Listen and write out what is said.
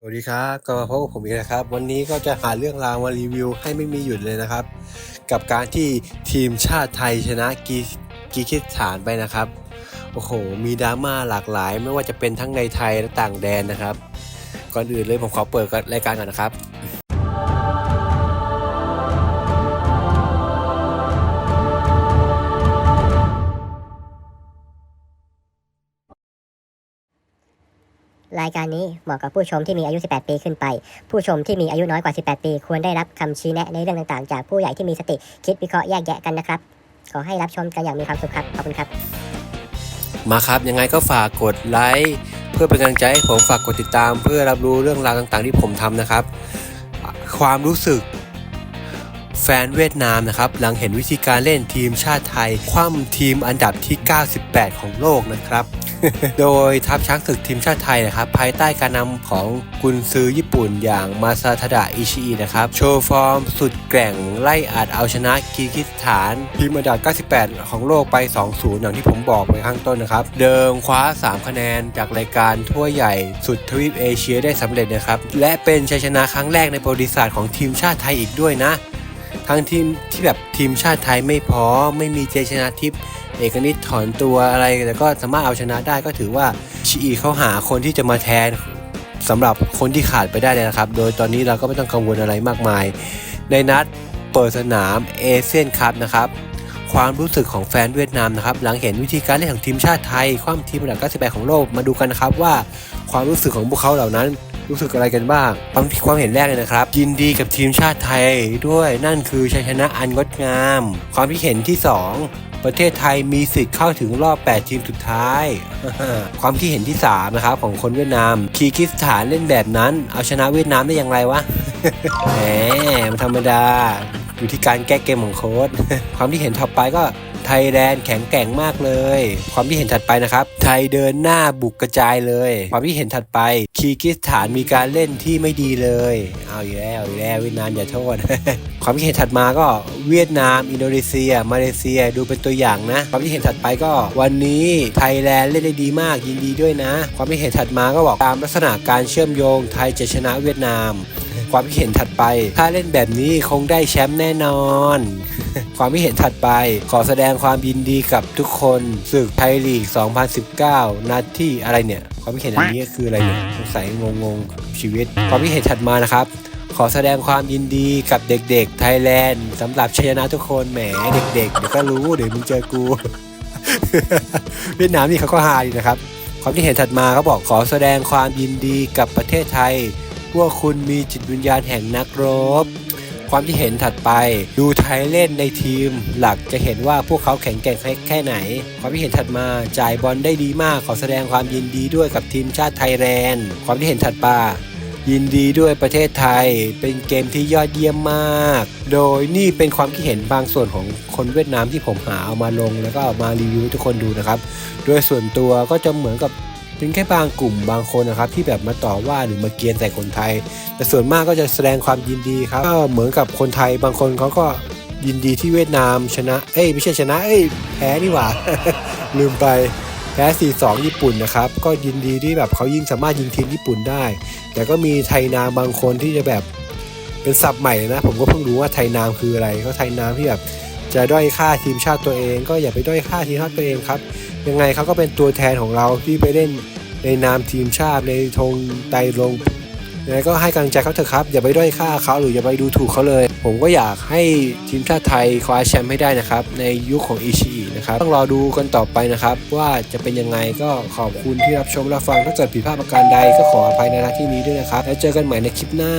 สวัสดีครับก็มาพบกับผมอีกนะครับ วันนี้ก็จะหาเรื่องราวมารีวิวให้ไม่มีหยุดเลยนะครับ กับการที่ทีมชาติไทยชนะกีกีคิสถานไปนะครับ โอ้โห มีดราม่าหลากหลาย ไม่ว่าจะเป็นทั้งในไทยและต่างแดนนะครับ ก่อนอื่นเลยผมขอเปิดรายการก่อนนะครับ รายการนี้เหมาะกับผู้ชมที่มีอายุ 18 ปีขึ้นไป ผู้ชมที่มีอายุน้อยกว่า 18 ปี ควรได้รับคำชี้แนะในเรื่องต่างๆ จากผู้ใหญ่ที่มีสติคิดวิเคราะห์แยกแยะกันนะครับ ขอให้รับชมกันอย่างมีความสุขครับ ขอบคุณครับ มาครับ ยังไงก็ฝากกดไลค์เพื่อเป็นกำลังใจให้ผมฝากกดติดตาม เพื่อรับรู้เรื่องราวต่างๆ ที่ผมทำนะครับ ความรู้สึก แฟนเวียดนามนะครับหลังเห็นวิธีการเล่นทีมชาติไทย คว่ำทีมอันดับที่ 98 ของโลกนะครับ โดยทัพช้างศึกทีมชาติไทยนะครับ ภายใต้การนำของกุนซือญี่ปุ่นอย่างมาซาทาดะอิชิอินะครับ โชว์ฟอร์มสุดแกร่งไล่อัดเอาชนะกีกิสถานทีมอันดับ 98 ของโลกไป 2-0 อย่างที่ผมบอกไปข้างต้นนะครับ เดิมคว้า 3 คะแนนจากรายการทั่วใหญ่สุดทวีปเอเชียได้สำเร็จนะครับและเป็นชัยชนะครั้งแรกในประวัติศาสตร์ของทีมชาติไทยอีกด้วยนะ ทั้งทีมที่แบบทีมชาติไทยไม่พอไม่มีเจชนะทิพย์เอกนิตถอนตัวอะไรแต่ก็สามารถเอาชนะได้ก็ถือว่าชีอีเขาหาคนที่จะมาแทนสำหรับคนที่ขาดไปได้เลยนะครับ โดยตอนนี้เราก็ไม่ต้องกังวลอะไรมากมาย ในนัดเปิดสนามเอเชียนคัพนะครับความรู้สึกของแฟนเวียดนามนะครับหลังเห็นวิธีการเล่นของทีมชาติไทย ความทีมอันดับ98ของโลกมาดูกันนะครับว่าความรู้สึกของพวกเขาเหล่านั้น รู้สึกอะไรกันบ้างความความเห็นแรกเลยนะครับ ยินดีกับทีมชาติไทยด้วยนั่นคือชัยชนะอันงดงาม ความคิดเห็นที่ 2ประเทศไทยมีสิทธิ์เข้าถึงรอบ 8 ทีมสุดท้าย ความคิดเห็นที่ 3 นะครับ ของคนเวียดนาม คีกิสถานเล่นแบบนั้น เอาชนะเวียดนามได้อย่างไรวะ แหม ธรรมดา อยู่ที่การแก้เกมของโค้ชความที่เห็นถัดไปก็ ไทยแลนด์แข็งแกร่งมากเลย ความที่เห็นถัดไปนะครับ ไทยเดินหน้าบุกกระจายเลย ความที่เห็นถัดไปคีกิสถานมีการเล่นที่ไม่ดีเลย เอาอยู่แล้วอาอยู่แล้วเวียดนามอย่าโทษ ความที่เห็นถัดมาก็เวียดนาม อินโดนีเซีย มาเลเซียดูเป็นตัวอย่างนะ ความที่เห็นถัดไปก็วันนี้ไทยแลนด์เล่นได้ดีมากยินดีด้วยนะ ความที่เห็นถัดมาก็บอกตามลักษณะการเชื่อมโยงไทยจะชนะเวียดนาม ความคิดเห็นถัดไป ถ้าเล่นแบบนี้คงได้แชมป์แน่นอน ความคิดเห็นถัดไป ขอแสดงความยินดีกับทุกคนศึกไทยลีก 2019 นัดที่อะไรเนี่ย ความคิดเห็นอันนี้คืออะไรเนี่ยสงสัยงงๆชีวิต ความคิดเห็นถัดมานะครับขอแสดงความยินดีกับเด็กๆ ไทยแลนด์สำหรับชัยนะทุกคนแหมเด็กๆ เดี๋ยวก็รู้เดี๋ยวมึงเจอกู เวียดนามนี่เขาก็ฮาดีนะครับ ความที่เห็นถัดมาเขาบอกขอแสดงความยินดีกับประเทศไทย พวกคุณมีจิตวิญญาณแห่งนักรบ ความที่เห็นถัดไป ดูไทยเล่นในทีม หลักจะเห็นว่าพวกเขาแข็งแกร่งแค่ไหน ความที่เห็นถัดมาจ่ายบอลได้ดีมากขอแสดงความยินดีด้วยกับทีมชาติไทยแลนด์ความที่เห็นถัดมายินดีด้วยประเทศไทยเป็นเกมที่ยอดเยี่ยมมาก โดยนี่เป็นความคิดเห็นบางส่วนของคนเวียดนามที่ผมหาเอามาลง แล้วก็เอามารีวิวให้ทุกคนดูนะครับ โดยส่วนตัวก็จะเหมือนกับ เป็นแค่บางกลุ่มบางคนนะครับที่แบบมาต่อว่าหรือมาเกียนใส่คนไทย แต่ส่วนมากก็จะแสดงความยินดีครับก็เหมือนกับคนไทยบางคนเขาก็ยินดีที่เวียดนามชนะ เอ้ยไม่ใช่ชนะ เอ้ยแพ้นี่หว่า ลืมไปแพ้ 4-2 ญี่ปุ่นนะครับ ก็ยินดีที่แบบเขายิ่งสามารถยิงทีมญี่ปุ่นได้ แต่ก็มีไทยนามบางคนที่จะแบบเป็นศัพท์ใหม่นะ ผมก็เพิ่งรู้ว่าไทยนามคืออะไร ก็ไทยนามที่แบบจะด้อยค่าทีมชาติตัวเอง ก็อย่าไปด้อยค่าทีมชาติตัวเองครับ ยังไงเขาก็เป็นตัวแทนของเราที่ไปเล่นในนามทีมชาติในธงไตรงค์ยังไงก็ให้กำลังใจเขาเถอะครับ อย่าไปด้อยค่าเขาหรืออย่าไปดูถูกเขาเลย ผมก็อยากให้ทีมชาติไทยคว้าแชมป์ให้ได้นะครับ ในยุคของอิชิอินะครับ ต้องรอดูกันต่อไปนะครับ ว่าจะเป็นยังไงก็ขอบคุณที่รับชมรับฟังถ้าเกิดผิดพลาดประการใดก็ขออภัยในหน้าที่นี้ด้วยนะครับ แล้วเจอกันใหม่ในคลิปหน้า